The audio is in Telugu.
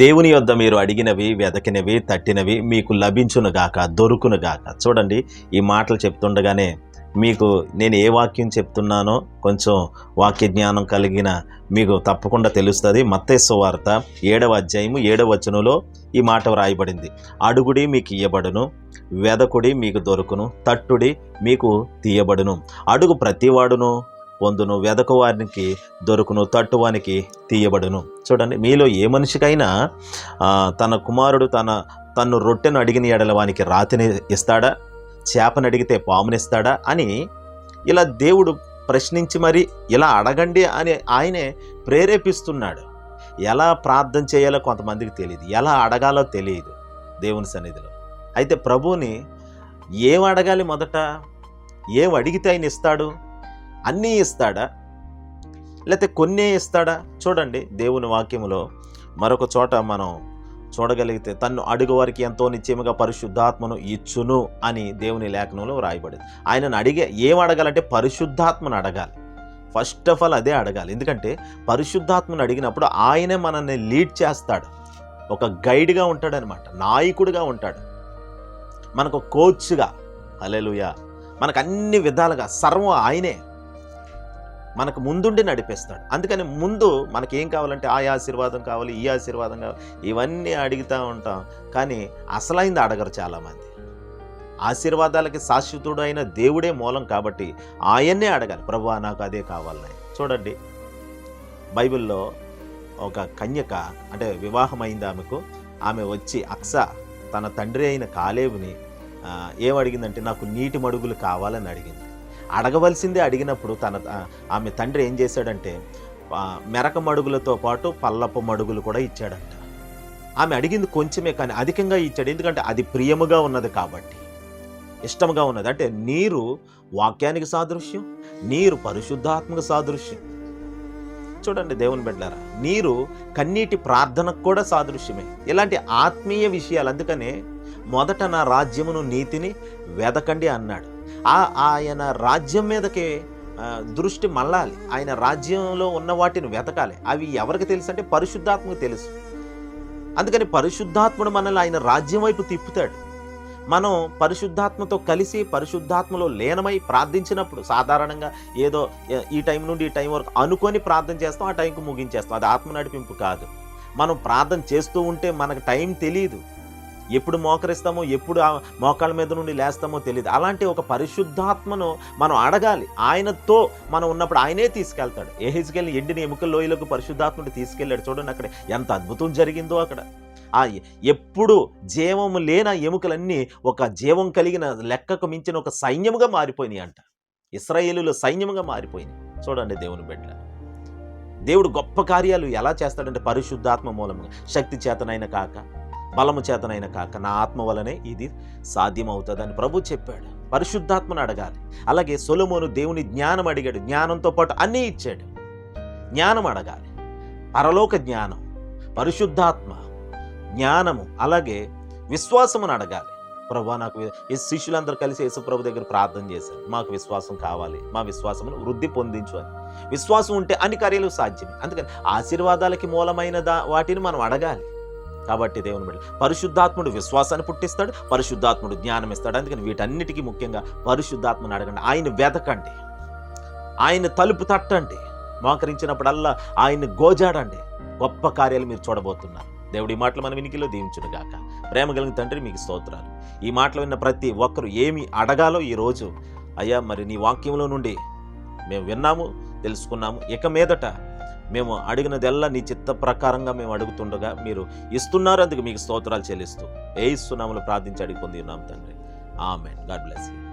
దేవుని యొద్ద మీరు అడిగినవి వెదకినవి తట్టినవి మీకు లభించునుగాక దొరుకునుగాక చూడండి ఈ మాటలు చెప్తుండగానే మీకు నేను ఏ వాక్యం చెప్తున్నానో కొంచెం వాక్య జ్ఞానం కలిగిన మీకు తప్పకుండా తెలుస్తుంది. మత్తేశ్వ వార్త ఏడవ అధ్యాయము ఏడవ వచనంలో ఈ మాట వ్రాయబడింది. అడుగుడి మీకు ఇయ్యబడును వెదకుడి మీకు దొరుకును తట్టుడి మీకు తీయబడును. అడుగు ప్రతివాడును పొందును వెదకు వారికి దొరుకును తట్టువానికి తీయబడును. చూడండి మీలో ఏ మనిషికైనా తన కుమారుడు తన తను రొట్టెను అడిగిన ఎడల వానికి రాతిని ఇస్తాడా? చేపను అడిగితే పామునిస్తాడా అని ఇలా దేవుడు ప్రశ్నించి మరి ఇలా అడగండి అని ఆయనే ప్రేరేపిస్తున్నాడు. ఎలా ప్రార్థన చేయాలో కొంతమందికి తెలియదు. ఎలా అడగాలో తెలియదు దేవుని సన్నిధిలో. అయితే ప్రభువుని ఏం అడగాలి మొదట? ఏం అడిగితే ఆయన ఇస్తాడు? అన్నీ ఇస్తాడా? లేకపోతే కొన్నే ఇస్తాడా? చూడండి దేవుని వాక్యములో మరొక చోట మనం చూడగలిగితే తన్ను అడుగు వారికి ఎంతో నిత్యముగా పరిశుద్ధాత్మను ఇచ్చును అని దేవుని లేఖనంలో రాయబడింది ఆయనను అడిగే ఏం అడగాలంటే పరిశుద్ధాత్మను అడగాలి. ఫస్ట్ ఆఫ్ ఆల్ అదే అడగాలి. ఎందుకంటే పరిశుద్ధాత్మను అడిగినప్పుడు ఆయనే మనల్ని లీడ్ చేస్తాడు. ఒక గైడ్గా ఉంటాడనమాట. నాయకుడిగా ఉంటాడు. మనకు కోచ్గా. హలెలుయా మనకు అన్ని విధాలుగా. సర్వం ఆయనే. మనకు ముందుండి నడిపిస్తాడు. అందుకని ముందు మనకి ఏం కావాలంటే ఆ ఆశీర్వాదం కావాలి ఈ ఆశీర్వాదం కావాలి ఇవన్నీ అడుగుతూ ఉంటాం. కానీ అసలైంది అడగరు చాలామంది. ఆశీర్వాదాలకి శాశ్వతుడు అయిన దేవుడే మూలం కాబట్టి ఆయన్నే అడగాలి. ప్రభు నాకు అదే కావాలని. చూడండి బైబిల్లో ఒక కన్యక అంటే వివాహమైంది ఆమెకు. ఆమె వచ్చి అక్స తన తండ్రి అయిన కాలేవుని ఏమడిగిందంటే నాకు నీటి మడుగులు కావాలని అడిగింది. అడగవలసిందే అడిగినప్పుడు తన ఆమె తండ్రి ఏం చేశాడంటే మెరక మడుగులతో పాటు పల్లపు మడుగులు కూడా ఇచ్చాడంట. ఆమె అడిగింది కొంచెమే కానీ అధికంగా ఇచ్చాడు. ఎందుకంటే అది ప్రియముగా ఉన్నది కాబట్టి ఇష్టముగా ఉన్నది. అంటే నీరు వాక్యానికి సాదృశ్యం నీరు పరిశుద్ధాత్మక సాదృశ్యం. చూడండి దేవుని బిడ్డారా నీరు కన్నీటి ప్రార్థనకు కూడా సాదృశ్యమే. ఇలాంటి ఆత్మీయ విషయాలు అందుకనే మొదట నా రాజ్యమును నీతిని వెదకండి అన్నాడు. ఆ ఆయన రాజ్యం మీదకి దృష్టి మళ్ళాలి. ఆయన రాజ్యంలో ఉన్న వాటిని వెతకాలి. అవి ఎవరికి తెలుసు అంటే పరిశుద్ధాత్మకు తెలుసు. అందుకని పరిశుద్ధాత్ముడు మనల్ని ఆయన రాజ్యం వైపు తిప్పుతాడు. మనం పరిశుద్ధాత్మతో కలిసి పరిశుద్ధాత్మలో లీనమై ప్రార్థించినప్పుడు సాధారణంగా ఏదో ఈ టైం నుండి ఈ టైం వరకు అనుకొని ప్రార్థన చేస్తాం ఆ టైంకి ముగించేస్తాం. అది ఆత్మ నడిపింపు కాదు. మనం ప్రార్థన చేస్తూ ఉంటే మనకు టైం తెలియదు ఎప్పుడు మోకరిస్తామో ఎప్పుడు ఆ మోకాళ్ళ మీద నుండి లేస్తామో తెలియదు అలాంటి ఒక పరిశుద్ధాత్మను మనం అడగాలి. ఆయనతో మనం ఉన్నప్పుడు ఆయనే తీసుకెళ్తాడు. ఏహెజ్కెళ్ళి ఎండిన ఎముకల లోయలకు పరిశుద్ధాత్ముడు తీసుకెళ్ళాడు. చూడండి అక్కడ ఎంత అద్భుతం జరిగిందో అక్కడ. ఆ ఎప్పుడు జీవము లేన ఎముకలన్నీ ఒక జీవం కలిగిన లెక్కకు మించిన ఒక సైన్యముగా మారిపోయినాయి అంట. ఇస్రాయేలులో సైన్యముగా మారిపోయినాయి. చూడండి దేవుని బిడ్డ. దేవుడు గొప్ప కార్యాలు ఎలా చేస్తాడంటే పరిశుద్ధాత్మ మూలముగా. శక్తి చేతనైన కాక. బలము చేతనైన కాక నా ఆత్మ వలనే ఇది సాధ్యమవుతుందని ప్రభు చెప్పాడు. పరిశుద్ధాత్మను అడగాలి. అలాగే సొలమోను దేవుని జ్ఞానం అడిగాడు. జ్ఞానంతో పాటు అన్నీ ఇచ్చాడు. జ్ఞానం అడగాలి. పరలోక జ్ఞానం పరిశుద్ధాత్మ జ్ఞానము అలాగే విశ్వాసమును అడగాలి. ప్రభా నాకు ఈ శిష్యులందరూ కలిసి యేసు ప్రభు దగ్గర ప్రార్థన చేశారు. మాకు విశ్వాసం కావాలి. మా విశ్వాసమును వృద్ధి పొందించు అని. విశ్వాసం ఉంటే అన్ని కార్యాలు సాధ్యమే. అందుకని ఆశీర్వాదాలకి మూలమైన దా వాటిని మనం అడగాలి. కాబట్టి దేవుని బిడ్డ పరిశుద్ధాత్ముడు విశ్వాసాన్ని పుట్టిస్తాడు పరిశుద్ధాత్ముడు జ్ఞానం ఇస్తాడు. అందుకని వీటన్నిటికీ ముఖ్యంగా పరిశుద్ధాత్మను అడగండి. ఆయన వెతకండి. ఆయన తలుపు తట్టండి. మోకరించినప్పుడల్లా ఆయన్ని గోజాడండి. గొప్ప కార్యాలు మీరు చూడబోతున్నారు. దేవుడి మాటలు మన వినికిలో దీవించునుగాక ప్రేమ కలిగిన తండ్రి మీకు స్తోత్రాలు. ఈ మాటలు విన్న ప్రతి ఒక్కరు ఏమి అడగాలో ఈరోజు అయ్యా మరి నీ వాక్యంలో నుండి మేము విన్నాము తెలుసుకున్నాము. ఇక మీదట మేము అడిగినదెల్లా నీ చిత్త ప్రకారంగా మేము అడుగుతుండగా మీరు ఇస్తున్నారు అందుకు మీకు స్తోత్రాలు చెల్లిస్తూ ఏ ఇస్తున్నాములు ప్రార్థించి అడిగి పొంది ఉన్నాం తండ్రి. ఆమెన్. God bless you.